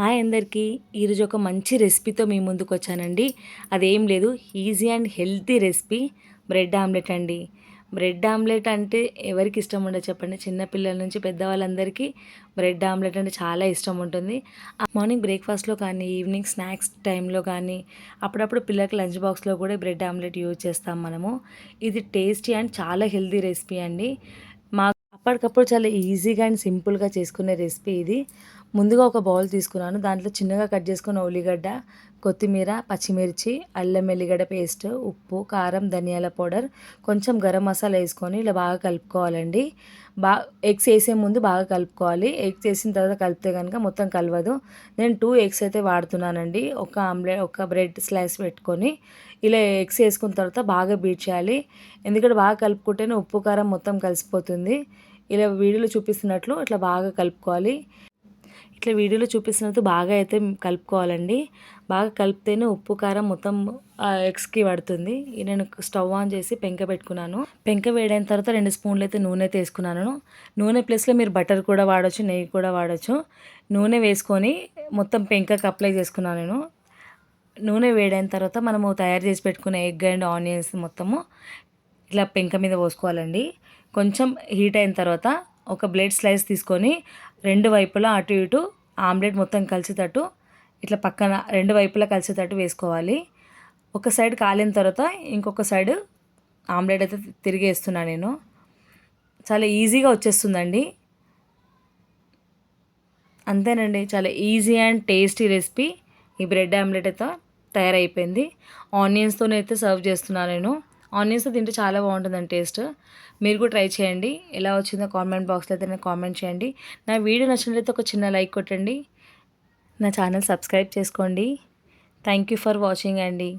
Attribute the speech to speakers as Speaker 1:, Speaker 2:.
Speaker 1: Hi అందరికీ. ఈరోజు ఒక మంచి రెసిపీతో మీ ముందుకు వచ్చానండి. అదేం లేదు easy and healthy recipe. Bread omelette అండి. బ్రెడ్ ఆమ్లెట్ అంటే ఎవరికి ఇష్టం ఉండదు చెప్పండి. చిన్నపిల్లల నుంచి పెద్దవాళ్ళందరికీ బ్రెడ్ ఆమ్లెట్ అంటే చాలా ఇష్టం ఉంటుంది. మార్నింగ్ బ్రేక్ఫాస్ట్లో కానీ ఈవినింగ్ స్నాక్స్ టైంలో కానీ అప్పుడప్పుడు పిల్లలకి లంచ్ బాక్స్లో కూడా బ్రెడ్ ఆమ్లెట్ యూజ్ చేస్తాం మనము. ఇది టేస్టీ అండ్ చాలా హెల్తీ రెసిపీ అండి. మా అప్పటికప్పుడు చాలా ఈజీగా అండ్ సింపుల్గా చేసుకునే రెసిపీ ఇది. ముందుగా ఒక బౌల్ తీసుకున్నాను. దాంట్లో చిన్నగా కట్ చేసుకున్న ఉల్లిగడ్డ కొత్తిమీర పచ్చిమిర్చి అల్లం ఎల్లిగడ్డ పేస్ట్ ఉప్పు కారం ధనియాల పౌడర్ కొంచెం గరం మసాలా వేసుకొని ఇలా బాగా కలుపుకోవాలండి. బా ఎగ్స్ వేసే ముందు బాగా కలుపుకోవాలి. ఎగ్స్ వేసిన తర్వాత కలిపితే కనుక మొత్తం కలవదు. నేను టూ ఎగ్స్ అయితే వాడుతున్నానండి. ఒక ఆమ్లెట్ ఒక బ్రెడ్ స్లైస్ పెట్టుకొని ఇలా ఎగ్స్ వేసుకున్న తర్వాత బాగా బీట్ చేయాలి. ఎందుకంటే బాగా కలుపుకుంటేనే ఉప్పు కారం మొత్తం కలిసిపోతుంది. ఇలా వీడియోలో చూపిస్తున్నట్లు ఇట్లా బాగా కలుపుకోవాలి. ఇట్లా వీడియోలో చూపిస్తున్నట్టు బాగా అయితే కలుపుకోవాలండి. బాగా కలిపితేనే ఉప్పు కారం మొత్తం ఎగ్స్కి పడుతుంది. నేను స్టవ్ ఆన్ చేసి పెంక పెట్టుకున్నాను. పెంక వేడైన తర్వాత రెండు స్పూన్లు అయితే నూనె అయితే వేసుకున్నాను. నూనె ప్లస్లో మీరు బటర్ కూడా వాడచ్చు నెయ్యి కూడా వాడచ్చు. నూనె వేసుకొని మొత్తం పెంకకి అప్లై చేసుకున్నాను నేను. నూనె వేడైన తర్వాత మనము తయారు చేసి పెట్టుకున్న ఎగ్ అండ్ ఆనియన్స్ మొత్తము ఇట్లా పెంక మీద పోసుకోవాలండి. కొంచెం హీట్ అయిన తర్వాత ఒక బ్లేడ్ స్లైస్ తీసుకొని రెండు వైపులా అటు ఇటు ఆమ్లెట్ మొత్తం కలిసేటట్టు ఇట్లా పక్కన రెండు వైపులా కలిసేటట్టు వేసుకోవాలి. ఒక సైడ్ కాలిన తర్వాత ఇంకొక సైడ్ ఆమ్లెట్ అయితే తిరిగేస్తున్నా నేను. చాలా ఈజీగా వచ్చేస్తుందండి. అంతేనండి చాలా ఈజీ అండ్ టేస్టీ రెసిపీ. ఈ బ్రెడ్ ఆమ్లెట్ అయితే తయారైపోయింది. ఆనియన్స్తోనే అయితే సర్వ్ చేస్తున్నాను నేను. ఆనియన్స్ తింటే చాలా బాగుంటుందండి టేస్ట్. మీరు కూడా ట్రై చేయండి. ఎలా వచ్చిందో కామెంట్ బాక్స్లో అయితే నాకు కామెంట్ చేయండి. నా వీడియో నచ్చినట్లయితే ఒక చిన్న లైక్ కొట్టండి. నా ఛానల్ సబ్స్క్రైబ్ చేసుకోండి. థ్యాంక్ యూ ఫర్ వాచింగ్ అండి.